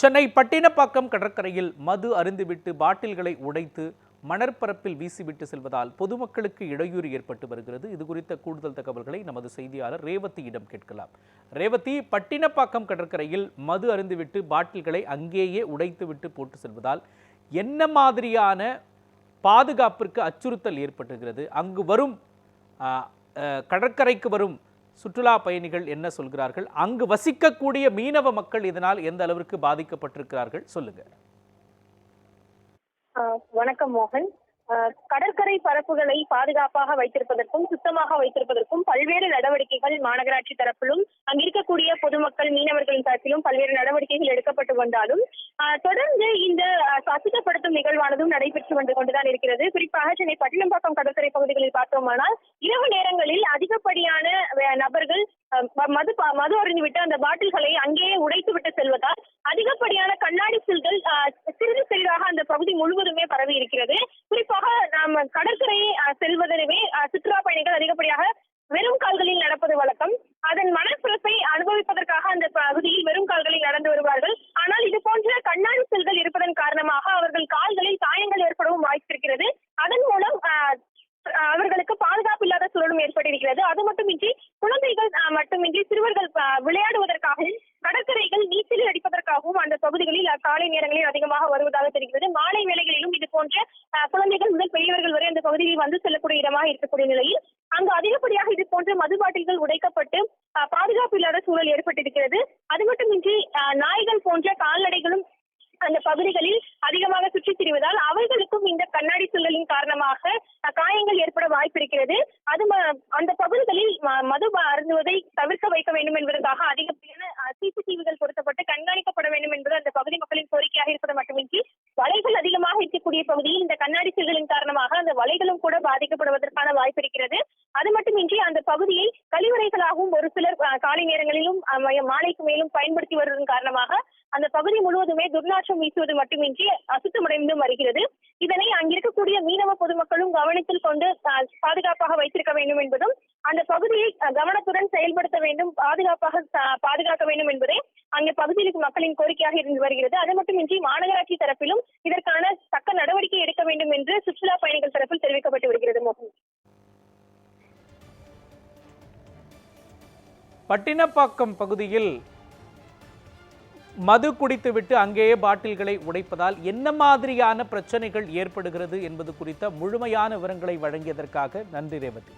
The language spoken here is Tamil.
சென்னை பட்டினப்பாக்கம் கடற்கரையில் மது அருந்துவிட்டு பாட்டில்களை உடைத்து மணற்பரப்பில் வீசிவிட்டு செல்வதால் பொதுமக்களுக்கு இடையூறு ஏற்பட்டு வருகிறது. இது குறித்த கூடுதல் தகவல்களை நமது செய்தியாளர் ரேவதியிடம் கேட்கலாம். ரேவதி பட்டினப்பாக்கம் கடற்கரையில் மது அருந்துவிட்டு பாட்டில்களை அங்கேயே உடைத்துவிட்டு போட்டு செல்வதால் என்ன மாதிரியான பாதுகாப்பிற்கு அச்சுறுத்தல் ஏற்பட்டுகிறது அங்கு வரும் கடற்கரைக்கு வரும் சுற்றுலா பயணிகள் என்ன சொல்கிறார்கள்? அங்கு வசிக்கக்கூடிய மீனவ மக்கள் இதனால் எந்த அளவிற்கு பாதிக்கப்பட்டிருக்கிறார்கள்? சொல்லுங்க. வணக்கம் மோகன். கடற்கரை பரப்புகளை பாதுகாப்பாக வைத்திருப்பதற்கும் சுத்தமாக வைத்திருப்பதற்கும் பல்வேறு நடவடிக்கைகள் மாநகராட்சி தரப்பிலும் அங்கு இருக்கக்கூடிய பொதுமக்கள் மீனவர்களின் தரப்பிலும் பல்வேறு நடவடிக்கைகள் எடுக்கப்பட்டு வந்தாலும் தொடர்ந்து இந்த அசுத்தப்படுத்தும் நிகழ்வானதும் நடைபெற்று வந்து கொண்டுதான் இருக்கிறது. குறிப்பாக சென்னை பட்டினம்பாக்கம் கடற்கரை பகுதிகளில் பார்த்தோமானால் இரவு நேரங்களில் அதிகப்படியான நபர்கள் மது பா- மது அருந்திவிட்டு அந்த பாட்டில்களை அங்கேயே உடைத்து விட்டு செல்வதால் அதிகப்படியான கண்ணாடி சில்கள் ஆஹ், சிறிது சிறிதாக அந்த பகுதி முழுவதும் பரவி இருக்கிறது குறிப்பாக நாம் கடற்கரையை ஆஹ், செல்வதனவே ஆஹ், சுற்றுலா பயணிகள் அதிகப்படியாக வெறும் கால்களில் நடப்பது வழக்கம் அதன் மனப்பிறப்பை அனுபவிப்பதற்காக அந்த பகுதியில் வெறும் கால்களில் நடந்து வருவார்கள். ஆனால் இது போன்ற கண்ணாடி செல்கள் இருப்பதன் காரணமாக அவர்கள் கால்களில் காயங்கள் ஏற்படவும் வாய்ப்பிருக்கிறது அதன் மூலம் அவர்களுக்கு பாதுகாப்பு இல்லாத சூழலும் ஏற்பட்டிருக்கிறது. அது மட்டுமின்றி குழந்தைகள் மட்டுமின்றி சிறுவர்கள் விளையாடுவதற்காகவும் கடற்கரைகள் நீச்சல் அடிப்பதற்காகவும் அந்த பகுதிகளில் காலை நேரங்களில் அதிகமாக வருவதாக தெரிகிறது. மாலை வேளைகளிலும் இது போன்ற குழந்தைகள் முதல் பெரியவர்கள் வரை அந்த பகுதியில் வந்து செல்லக்கூடிய இடமாக இருக்கக்கூடிய நிலையில் அங்கு அதிகப்படியாக இது போன்ற மது பாட்டில்கள் உடைக்கப்பட்டு பாதுகாப்பு இல்லாத சூழல் ஏற்பட்டிருக்கிறது. அது மட்டுமின்றி நாய்கள் போன்ற கால்நடைகளும் அந்த பகுதிகளில் அதிகமாக சுற்றித் திரிவதால் அவைகளுக்கும் இந்த கண்ணாடி சுழலின் காரணமாக காயங்கள் ஏற்பட வாய்ப்பு இருக்கிறது அது ம- அந்த பகுதிகளில் ம- மது அருந்துவதை தவிர்க்க வைக்க வேண்டும் என்பதற்காக அதிகப்படியான சிசிடிவிகள் பொருத்தப்பட்டு கண்காணிக்கப்பட வேண்டும் என்பது அந்த பகுதி மக்களின் கோரிக்கையாக இருப்பது மட்டுமின்றி வலைகள் அதிகமாக இருக்கக்கூடிய பகுதியில் இந்த கண்ணாடி சில்களின் காரணமாக அந்த வலைகளும் கூட பாதிக்கப்படுவதற்கான வாய்ப்பு இருக்கிறது அது மட்டுமின்றி அந்த பகுதியை கழிவறைகளாகவும் ஒரு சிலர் காலை நேரங்களிலும் மாலைக்கு மேலும் பயன்படுத்தி வருவதன் காரணமாக அந்த பகுதி முழுவதுமே துர்நாற்றம் வீசுவது மட்டுமின்றி அசுத்தமடைந்தும் வருகிறது. இதனை அங்கிருக்கக்கூடிய மீனவ பொதுமக்களும் கவனத்தில் கொண்டு பாதுகாப்பாக வைத்திருக்க வேண்டும் என்பதும் அந்த பகுதியை கவனத்துடன் செயல்படுத்த வேண்டும் பாதுகாப்பாக பாதுகாக்க வேண்டும் என்பதே அங்கே பகுதியில் மக்களின் கோரிக்கையாக இருந்து வருகிறது. அது மட்டுமின்றி மாநகராட்சி தரப்பிலும் பட்டினப்பாக்கம் பகுதியில் மது குடித்துவிட்டு அங்கேயே பாட்டில்களை உடைப்பதால் என்ன மாதிரியான பிரச்சனைகள் ஏற்படுகிறது என்பது குறித்த முழுமையான விவரங்களை வழங்கியதற்காக நன்றி ரேவதி.